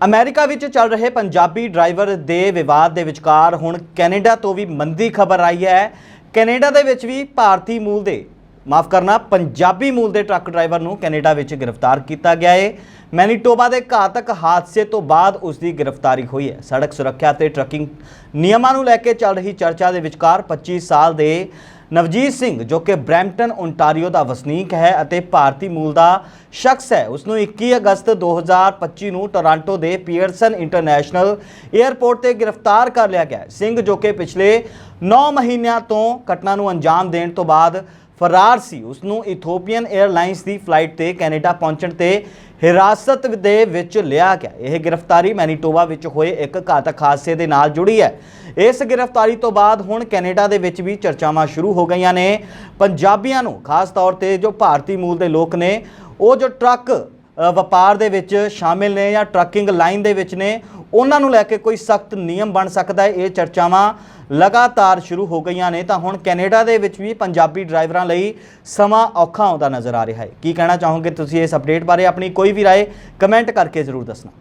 America ਵਿੱਚ ਚੱਲ ਰਹੇ ਪੰਜਾਬੀ ਡਰਾਈਵਰ ਦੇ ਵਿਵਾਦ ਦੇ ਵਿਚਕਾਰ ਹੁਣ ਕੈਨੇਡਾ ਤੋਂ ਵੀ ਮੰਦੀ ਖਬਰ ਆਈ ਹੈ। ਕੈਨੇਡਾ ਦੇ ਵਿੱਚ ਵੀ ਭਾਰਤੀ ਮੂਲ ਦੇ, ਮਾਫ ਕਰਨਾ, ਪੰਜਾਬੀ ਮੂਲ ਦੇ ਟਰੱਕ ਡਰਾਈਵਰ ਨੂੰ ਕੈਨੇਡਾ ਵਿੱਚ ਗ੍ਰਿਫਤਾਰ ਕੀਤਾ ਗਿਆ ਹੈ ਮੈਨੀਟੋਬਾ ਦੇ ਘਾਤਕ ਹਾਦਸੇ ਤੋਂ ਬਾਅਦ ਉਸ ਦੀ ਗ੍ਰਿਫਤਾਰੀ ਹੋਈ ਹੈ। ਸੜਕ ਸੁਰੱਖਿਆ ਤੇ ਟਰੱਕਿੰਗ ਨਿਯਮਾਂ ਨੂੰ ਲੈ ਕੇ ਚੱਲ ਰਹੀ ਚਰਚਾ ਦੇ ਵਿਚਕਾਰ 25 ਸਾਲ ਦੇ ਨਵਜੀਤ ਸਿੰਘ, ਜੋ ਕਿ ਬ੍ਰੈਂਪਟਨ ਓਨਟਾਰੀਓ ਦਾ ਵਸਨੀਕ ਹੈ ਅਤੇ ਭਾਰਤੀ ਮੂਲ ਦਾ ਸ਼ਖਸ ਹੈ ਉਸ ਨੂੰ 21 ਅਗਸਤ 2025 ਨੂੰ ਟੋਰਾਂਟੋ ਦੇ ਪੀਅਰਸਨ ਇੰਟਰਨੈਸ਼ਨਲ 에ਅਰਪੋਰਟ ਤੇ ਗ੍ਰਿਫਤਾਰ ਕਰ ਲਿਆ ਗਿਆ ਸਿੰਘ, ਜੋ ਕਿ ਪਿਛਲੇ 9 ਮਹੀਨਿਆਂ ਤੋਂ ਘਟਨਾ ਨੂੰ ਅੰਜਾਮ ਦੇਣ ਤੋਂ ਬਾਅਦ ਫਰਾਰ ਸੀ। ਉਸ ਨੂੰ ਇਥੋਪੀਅਨ 에ਅਰਲਾਈਨਸ ਦੀ ਫਲਾਈਟ ਤੇ ਕੈਨੇਡਾ ਪਹੁੰਚਣ ਤੇ ਹਿਰਾਸਤ ਦੇ ਵਿੱਚ ਲਿਆ ਗਿਆ। ਇਹ ਗ੍ਰਿਫਤਾਰੀ ਮੈਨੀਟੋਬਾ ਵਿੱਚ ਹੋਏ ਇੱਕ ਘਾਤਕ ਹਾਦਸੇ ਦੇ ਨਾਲ ਜੁੜੀ ਹੈ। ਇਸ ਗ੍ਰਿਫਤਾਰੀ ਤੋਂ ਬਾਅਦ ਹੁਣ ਕੈਨੇਡਾ ਦੇ ਵਿੱਚ ਵੀ ਚਰਚਾਵਾਂ ਸ਼ੁਰੂ ਹੋ ਗਈਆਂ ਨੇ। ਪੰਜਾਬੀਆਂ ਨੂੰ, ਖਾਸ ਤੌਰ ਤੇ ਜੋ ਭਾਰਤੀ ਮੂਲ ਦੇ ਲੋਕ ਨੇ, ਉਹ ਜੋ ਟਰੱਕ ਵਪਾਰ ਦੇ ਵਿੱਚ ਸ਼ਾਮਿਲ ਨੇ ਜਾਂ ਟਰੱਕਿੰਗ ਲਾਈਨ ਦੇ ਵਿੱਚ ਨੇ, ਉਹਨਾਂ ਨੂੰ ਲੈ ਕੇ ਕੋਈ ਸਖਤ ਨਿਯਮ ਬਣ ਸਕਦਾ ਹੈ, ਇਹ ਚਰਚਾਵਾਂ ਲਗਾਤਾਰ ਸ਼ੁਰੂ ਹੋ ਗਈਆਂ ਨੇ। ਤਾਂ ਹੁਣ ਕੈਨੇਡਾ ਦੇ ਵਿੱਚ ਵੀ ਪੰਜਾਬੀ ਡਰਾਈਵਰਾਂ ਲਈ ਸਮਾਂ ਔਖਾ ਆਉਂਦਾ ਨਜ਼ਰ ਆ ਰਿਹਾ ਹੈ। ਕੀ ਕਹਿਣਾ ਚਾਹੋਗੇ ਤੁਸੀਂ ਇਸ ਅਪਡੇਟ ਬਾਰੇ? ਆਪਣੀ ਕੋਈ ਵੀ ਰਾਏ ਕਮੈਂਟ ਕਰਕੇ ਜ਼ਰੂਰ ਦੱਸਣਾ।